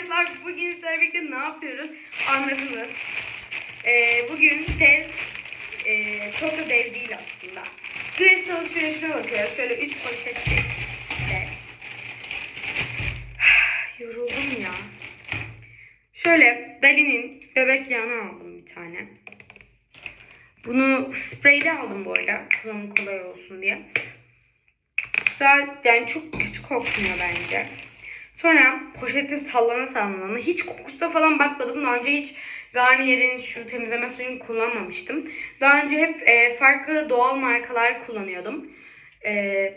arkadaşlar bugün sizlerle birlikte ne yapıyoruz anladınız. Ee, bugün dev, e, çok da dev değil aslında. Grace alışverişime bakıyoruz. Şöyle 3 poşet şeklinde. Yoruldum ya. Şöyle Dali'nin bebek yağını aldım bir tane. Bunu spreyde aldım bu arada. Kullanım kolay olsun diye. Güzel yani çok kötü kokmuyor bence. Sonra poşeti sallana sallana hiç kokusuna falan bakmadım. Daha önce hiç Garnier'in şu temizleme suyunu kullanmamıştım. Daha önce hep e, farklı doğal markalar kullanıyordum. E,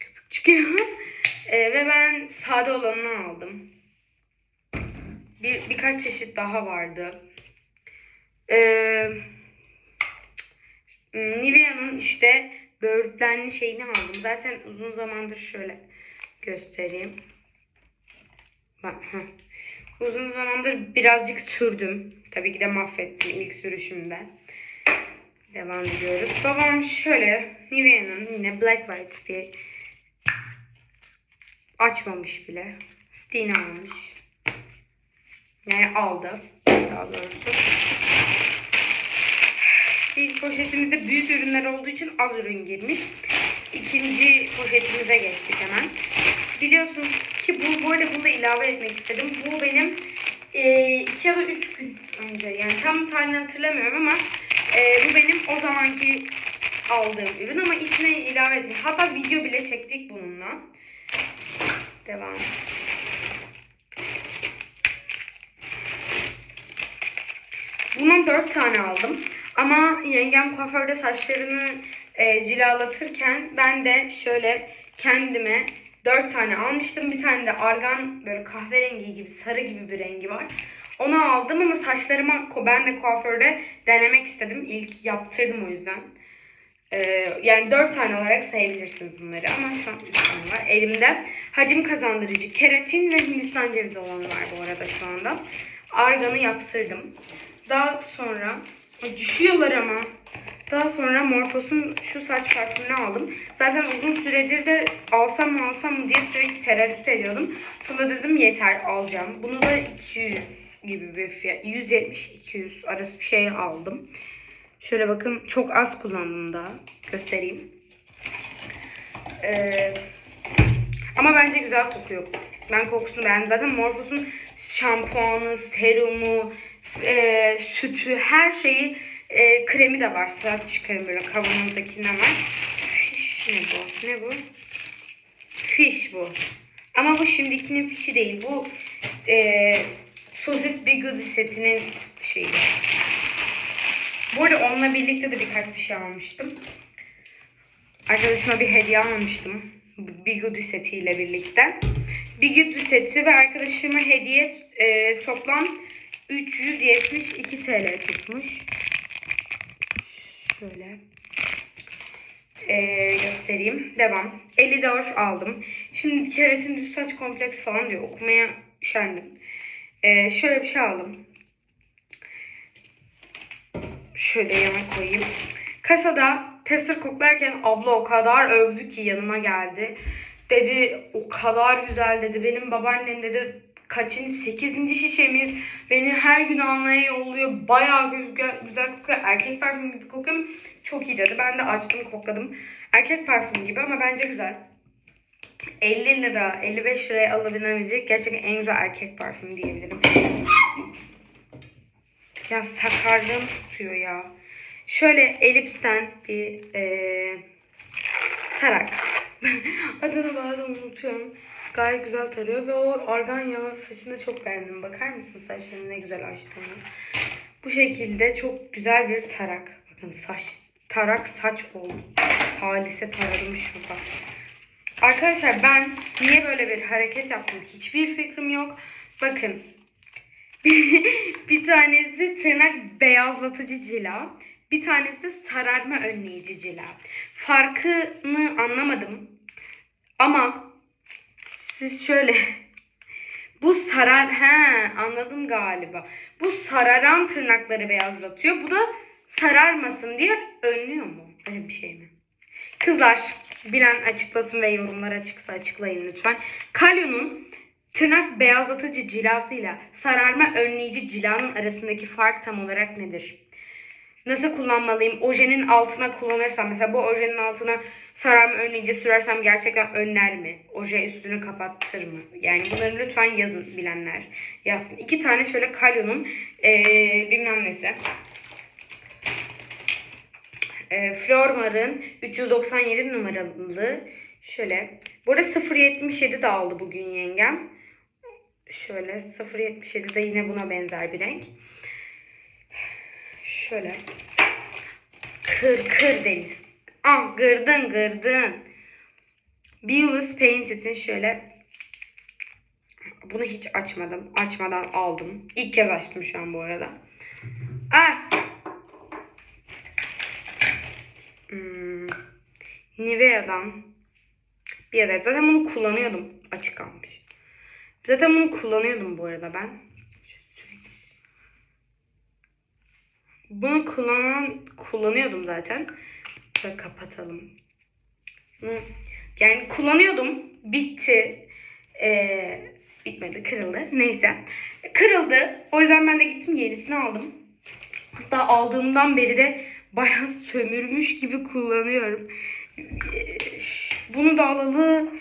köpük çıkıyor. E, ve ben sade olanını aldım. Bir birkaç çeşit daha vardı. Eee Nivea'nın işte böğürtlenli şeyini aldım. Zaten uzun zamandır şöyle göstereyim. Bak. Uzun zamandır birazcık sürdüm. Tabii ki de mahvettim ilk sürüşümde. Devam ediyoruz. Babam şöyle Nivea'nın yine Black White diye açmamış bile. Steen almış. Yani aldı. Daha doğrusu. İlk poşetimizde büyük ürünler olduğu için az ürün girmiş. İkinci poşetimize geçtik hemen. Biliyorsunuz ki bu, arada bunu da ilave etmek istedim. Bu benim e, iki ya da üç gün önce yani tam tarihini hatırlamıyorum ama e, bu benim o zamanki aldığım ürün ama içine ilave ettim. Hatta video bile çektik bununla. Devam. Bundan 4 tane aldım. Ama yengem kuaförde saçlarını e, cilalatırken ben de şöyle kendime 4 tane almıştım. Bir tane de argan böyle kahverengi gibi sarı gibi bir rengi var. Onu aldım ama saçlarıma ben de kuaförde denemek istedim. İlk yaptırdım o yüzden. Ee, yani 4 tane olarak sayabilirsiniz bunları ama şu an 3 tane var. Elimde hacim kazandırıcı keratin ve hindistan cevizi olanı var bu arada şu anda. Arganı yaptırdım. Daha sonra Ay, düşüyorlar ama. Daha sonra Morphos'un şu saç parfümünü aldım. Zaten uzun süredir de alsam mı alsam mı diye sürekli tereddüt ediyordum. Sonra dedim yeter alacağım. Bunu da 200 gibi bir fiyat. 170-200 arası bir şey aldım. Şöyle bakın çok az kullandım daha. Göstereyim. Ee, ama bence güzel kokuyor. Ben kokusunu beğendim. Zaten Morphos'un şampuanı, serumu, e, sütü, her şeyi e, kremi de var. Saç kremi böyle kavanozdakinde var. Fiş ne bu? Ne bu? Fiş bu. Ama bu şimdikinin fişi değil. Bu e, sosis bigudi setinin şeyi. Bu arada onunla birlikte de birkaç bir şey almıştım. Arkadaşıma bir hediye almıştım. Bigudi setiyle birlikte. Bigudi seti ve arkadaşıma hediye e, toplam 372 TL tutmuş. Şöyle. Ee, göstereyim. Devam. 54 aldım. Şimdi keratin düz saç kompleks falan diyor. Okumaya üşendim. Ee, şöyle bir şey aldım. Şöyle yana koyayım. Kasada tester koklarken abla o kadar övdü ki yanıma geldi. Dedi o kadar güzel dedi. Benim babaannem dedi kaçıncı 8. şişemiz beni her gün almaya yolluyor. Bayağı güzel, güzel kokuyor. Erkek parfümü gibi kokuyor. Çok iyi dedi. Ben de açtım kokladım. Erkek parfümü gibi ama bence güzel. 50 lira, 55 liraya alabilecek gerçekten en güzel erkek parfümü diyebilirim. Ya sakarlığım tutuyor ya. Şöyle Elips'ten bir eee tarak. Adını bazen unutuyorum. Gayet güzel tarıyor ve o argan yağı saçını çok beğendim. Bakar mısın saçlarını ne güzel açtığını. Bu şekilde çok güzel bir tarak. Bakın saç tarak saç oldu. Halise taradım şurada. Arkadaşlar ben niye böyle bir hareket yaptım hiçbir fikrim yok. Bakın bir tanesi tırnak beyazlatıcı cila. Bir tanesi de sararma önleyici cila. Farkını anlamadım. Ama siz şöyle bu sarar he anladım galiba. Bu sararan tırnakları beyazlatıyor. Bu da sararmasın diye önlüyor mu? Öyle bir şey mi? Kızlar bilen açıklasın ve yorumlar açıksa açıklayın lütfen. Kalyonun tırnak beyazlatıcı cilasıyla sararma önleyici cilanın arasındaki fark tam olarak nedir? Nasıl kullanmalıyım? Ojenin altına kullanırsam mesela bu ojenin altına sararma önleyici sürersem gerçekten önler mi? Oje üstünü kapattır mı? Yani bunları lütfen yazın bilenler. Yazsın. İki tane şöyle kalyonun ee, bilmem nesi. E, Flormar'ın 397 numaralı şöyle. Bu arada 0.77 de aldı bugün yengem. Şöyle 0.77 de yine buna benzer bir renk. Şöyle. Kır kır deniz. Ah gırdın gırdın. Beulis Painted'in şöyle bunu hiç açmadım. Açmadan aldım. İlk kez açtım şu an bu arada. Ah! Hmm. Nivea'dan bir adet. Zaten bunu kullanıyordum. Açık kalmış. Zaten bunu kullanıyordum bu arada ben. Bunu kullanan kullanıyordum zaten. Böyle kapatalım. Yani kullanıyordum. Bitti. Ee, bitmedi. Kırıldı. Neyse. Kırıldı. O yüzden ben de gittim yenisini aldım. Hatta aldığımdan beri de bayağı sömürmüş gibi kullanıyorum. Ee, Bunu da alalı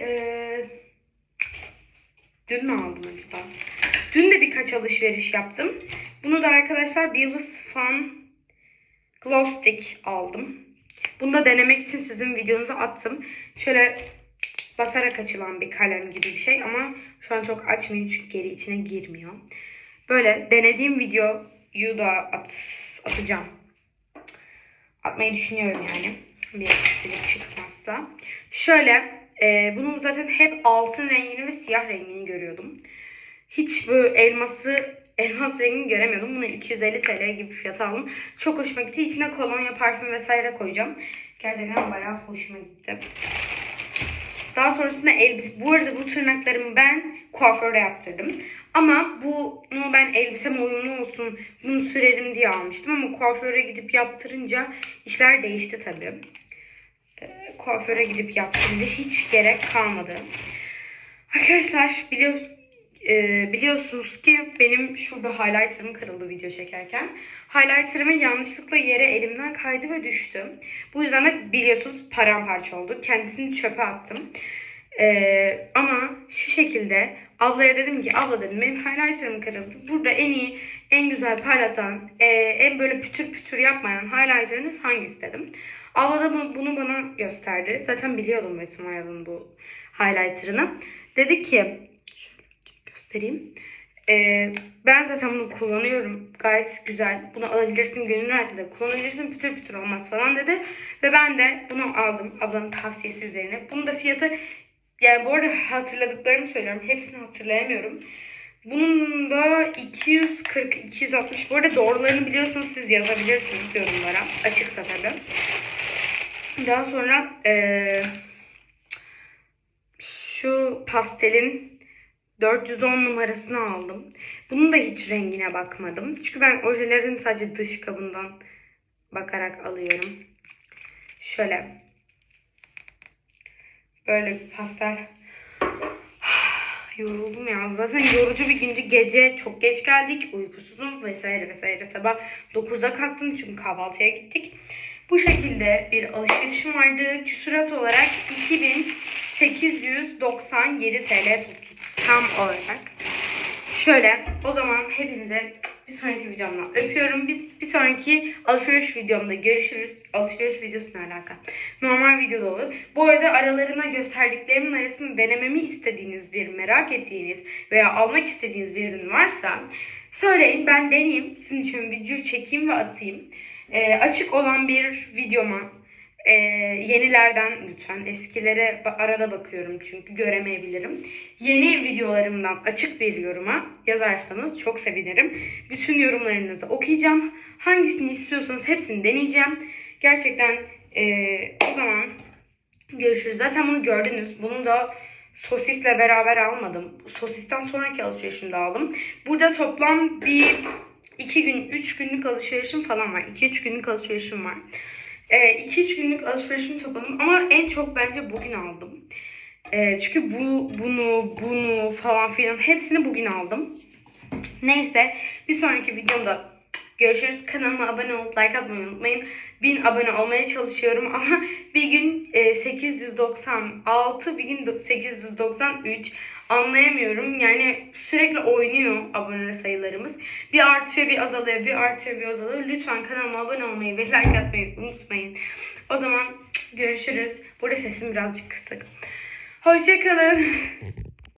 ee, dün mü aldım acaba? Dün de birkaç alışveriş yaptım. Bunu da arkadaşlar Billus Fun Glow Stick aldım. Bunu da denemek için sizin videonuza attım. Şöyle basarak açılan bir kalem gibi bir şey ama şu an çok açmayayım çünkü geri içine girmiyor. Böyle denediğim videoyu da at, atacağım. Atmayı düşünüyorum yani. Bir aksilik çıkmazsa. Şöyle e, bunun zaten hep altın rengini ve siyah rengini görüyordum. Hiç böyle elması elmas rengini göremiyordum. Bunu 250 TL gibi fiyata aldım. Çok hoşuma gitti. İçine kolonya, parfüm vesaire koyacağım. Gerçekten bayağı hoşuma gitti. Daha sonrasında elbise. Bu arada bu tırnaklarımı ben kuaförde yaptırdım. Ama bunu ben elbiseme uyumlu olsun, bunu sürerim diye almıştım. Ama kuaföre gidip yaptırınca işler değişti tabii. Ee, kuaföre gidip yaptırınca hiç gerek kalmadı. Arkadaşlar biliyorsunuz e, biliyorsunuz ki benim şurada highlighter'ım kırıldı video çekerken. Highlighter'ımın yanlışlıkla yere elimden kaydı ve düştü. Bu yüzden de biliyorsunuz paramparça oldu. Kendisini çöpe attım. E, ama şu şekilde ablaya dedim ki abla dedim benim highlighter'ım kırıldı. Burada en iyi, en güzel parlatan, e, en böyle pütür pütür yapmayan highlighter'ınız hangisi dedim. Abla da bunu bana gösterdi. Zaten biliyordum Besim Ayal'ın bu highlighter'ını. Dedi ki göstereyim. Ee, ben zaten bunu kullanıyorum. Gayet güzel. Bunu alabilirsin gönül rahatlığıyla kullanabilirsin. Pütür pütür olmaz falan dedi. Ve ben de bunu aldım. Ablanın tavsiyesi üzerine. Bunun da fiyatı yani bu arada hatırladıklarımı söylüyorum. Hepsini hatırlayamıyorum. Bunun da 240 260. Bu arada doğrularını biliyorsanız siz yazabilirsiniz yorumlara. Açıksa tabii. Daha sonra eee şu pastelin 410 numarasını aldım. Bunun da hiç rengine bakmadım. Çünkü ben ojelerin sadece dış kabından bakarak alıyorum. Şöyle. Böyle bir pastel. Yoruldum ya. Zaten yorucu bir gündü. Gece çok geç geldik. Uykusuzum vesaire vesaire. Sabah 9'da kalktım çünkü kahvaltıya gittik. Bu şekilde bir alışverişim vardı. Küsurat olarak 2897 TL tuttu. Tam olarak. Şöyle o zaman hepinize bir sonraki videomda öpüyorum. Biz bir sonraki alışveriş videomda görüşürüz. Alışveriş videosuna alaka. Normal videoda olur. Bu arada aralarına gösterdiklerimin arasında denememi istediğiniz bir, merak ettiğiniz veya almak istediğiniz bir ürün varsa söyleyin ben deneyeyim. Sizin için bir video çekeyim ve atayım. Ee, açık olan bir videoma e, yenilerden lütfen eskilere arada bakıyorum çünkü göremeyebilirim. Yeni videolarımdan açık bir yoruma yazarsanız çok sevinirim. Bütün yorumlarınızı okuyacağım. Hangisini istiyorsanız hepsini deneyeceğim. Gerçekten e, o zaman görüşürüz. Zaten bunu gördünüz. Bunu da sosisle beraber almadım. Sosisten sonraki alışverişimde aldım. Burada toplam bir 2 gün, 3 günlük alışverişim falan var. 2-3 günlük alışverişim var. 2-3 günlük alışverişimi topladım ama en çok bence bugün aldım. E, çünkü bu bunu bunu falan filan hepsini bugün aldım. Neyse bir sonraki videomda görüşürüz. Kanalıma abone olup like atmayı unutmayın. 1000 abone olmaya çalışıyorum ama bir gün e, 896 bir gün do- 893 anlayamıyorum. Yani sürekli oynuyor abone sayılarımız. Bir artıyor bir azalıyor bir artıyor bir azalıyor. Lütfen kanalıma abone olmayı ve like atmayı unutmayın. O zaman görüşürüz. Burada sesim birazcık kısık. Hoşçakalın.